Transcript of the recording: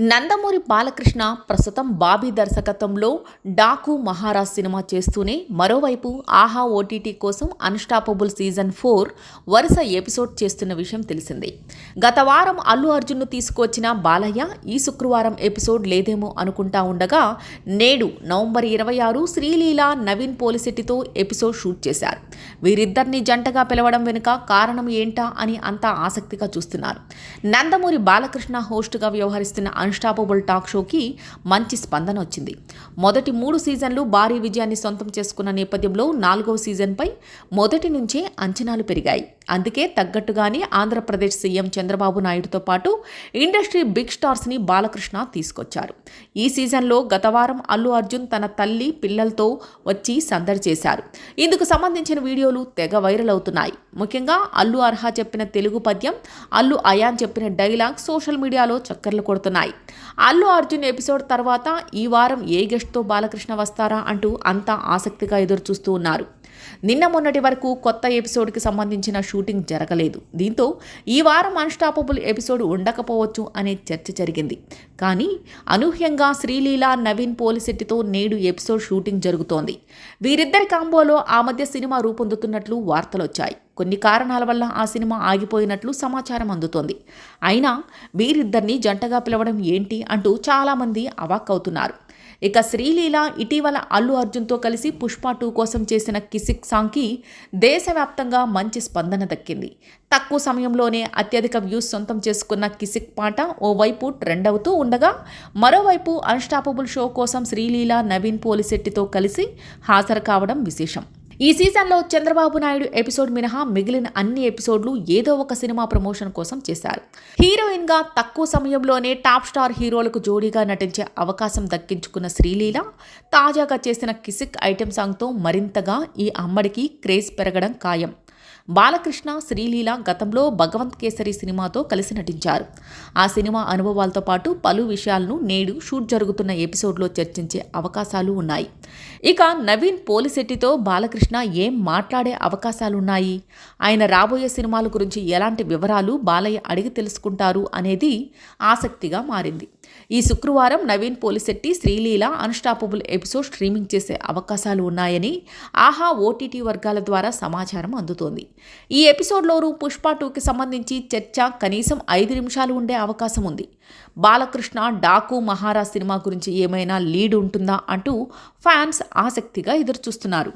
నందమూరి బాలకృష్ణ ప్రస్తుతం బాబీ దర్శకత్వంలో డాకు మహారాజ్ సినిమా చేస్తూనే మరోవైపు ఆహా ఓటీటీ కోసం అన్స్టాపబుల్ సీజన్ ఫోర్ వరుస ఎపిసోడ్ చేస్తున్న విషయం తెలిసిందే. గత వారం అల్లు అర్జున్ను తీసుకొచ్చిన బాలయ్య ఈ శుక్రవారం ఎపిసోడ్ లేదేమో అనుకుంటా ఉండగా నేడు నవంబర్ ఇరవై ఆరు శ్రీలీల నవీన్ పోలిసెట్టితో ఎపిసోడ్ షూట్ చేశారు. వీరిద్దరిని జంటగా పిలవడం వెనుక కారణం ఏంటా అని అంతా ఆసక్తిగా చూస్తున్నారు. నందమూరి బాలకృష్ణ హోస్ట్గా వ్యవహరిస్తున్న అన్స్టాపబుల్ టాక్ షోకి మంచి స్పందన వచ్చింది. మొదటి మూడు సీజన్లు భారీ విజయాన్ని సొంతం చేసుకున్న నేపథ్యంలో నాలుగవ సీజన్పై మొదటి నుంచే అంచనాలు పెరిగాయి. అందుకే తగ్గట్టుగానే ఆంధ్రప్రదేశ్ సీఎం చంద్రబాబు నాయుడుతో పాటు ఇండస్ట్రీ బిగ్ స్టార్స్ని బాలకృష్ణ తీసుకొచ్చారు. ఈ సీజన్లో గత వారం అల్లు అర్జున్ తన తల్లి పిల్లలతో వచ్చి సందడి చేశారు. ఇందుకు సంబంధించిన వీడియోలు తెగ వైరల్ అవుతున్నాయి. ముఖ్యంగా అల్లు అర్హా చెప్పిన తెలుగు పద్యం అల్లు అయాన్ చెప్పిన డైలాగ్ సోషల్ మీడియాలో చక్కర్లు కొడుతున్నాయి. అల్లు అర్జున్ ఎపిసోడ్ తర్వాత ఈ వారం ఏ గెస్ట్తో బాలకృష్ణ వస్తారా అంటూ అంతా ఆసక్తిగా ఎదురు చూస్తూ ఉన్నారు. నిన్న మొన్నటి వరకు కొత్త ఎపిసోడ్కి సంబంధించిన షూటింగ్ జరగలేదు. దీంతో ఈ వారం అన్స్టాపబుల్ ఎపిసోడ్ ఉండకపోవచ్చు అనే చర్చ జరిగింది. కానీ అనూహ్యంగా శ్రీలీల నవీన్ పోలిశెట్టితో నేడు ఎపిసోడ్ షూటింగ్ జరుగుతోంది. వీరిద్దరి కాంబోలో ఆ మధ్య సినిమా రూపొందుతున్నట్లు వార్తలొచ్చాయి. కొన్ని కారణాల వల్ల ఆ సినిమా ఆగిపోయినట్లు సమాచారం అందుతోంది. అయినా వీరిద్దరిని జంటగా పిలవడం ఏంటి అంటూ చాలామంది అవాక్కవుతున్నారు ఇక శ్రీలీల ఇటీవల అల్లు అర్జున్తో కలిసి పుష్ప టూ కోసం చేసిన కిసిక్ సాంగ్కి దేశవ్యాప్తంగా మంచి స్పందన దక్కింది. తక్కువ సమయంలోనే అత్యధిక వ్యూస్ సొంతం చేసుకున్న కిసిక్ పాట ఓవైపు ట్రెండ్ అవుతూ ఉండగా మరోవైపు అన్స్టాపబుల్ షో కోసం శ్రీలీల నవీన్ పోలిశెట్టితో కలిసి హాజరు కావడం విశేషం. ఈ సీజన్లో చంద్రబాబు నాయుడు ఎపిసోడ్ మినహా మిగిలిన అన్ని ఎపిసోడ్లు ఏదో ఒక సినిమా ప్రమోషన్ కోసం చేశారు. హీరోయిన్గా తక్కువ సమయంలోనే టాప్ స్టార్ హీరోలకు జోడీగా నటించే అవకాశం దక్కించుకున్న శ్రీలీల తాజాగా చేసిన కిసిక్ ఐటెం సాంగ్తో మరింతగా ఈ అమ్మడికి క్రేజ్ పెరగడం ఖాయం. బాలకృష్ణ శ్రీలీల గతంలో భగవంత్ కేసరి సినిమాతో కలిసి నటించారు. ఆ సినిమా అనుభవాలతో పాటు పలు విషయాలను నేడు షూట్ జరుగుతున్న ఎపిసోడ్లో చర్చించే అవకాశాలు ఉన్నాయి. ఇక నవీన్ పోలిశెట్టితో బాలకృష్ణ ఏం మాట్లాడే అవకాశాలున్నాయి? ఆయన రాబోయే సినిమాల గురించి ఎలాంటి వివరాలు బాలయ్య అడిగి తెలుసుకుంటారు అనేది ఆసక్తిగా మారింది. ఈ శుక్రవారం Naveen Polishetty Sreeleela unstoppable episode streaming చేసే అవకాశాలు ఉన్నాయని ఆహా ఓటీటీ వర్గాల ద్వారా సమాచారం అందుతోంది. ఈ ఎపిసోడ్లోనూ పుష్ప టూకి సంబంధించి చర్చ కనీసం ఐదు నిమిషాలు ఉండే అవకాశం ఉంది. బాలకృష్ణ డాకు మహారాజ్ సినిమా గురించి ఏమైనా లీడ్ ఉంటుందా అంటూ ఫ్యాన్స్ ఆసక్తిగా ఎదురుచూస్తున్నారు.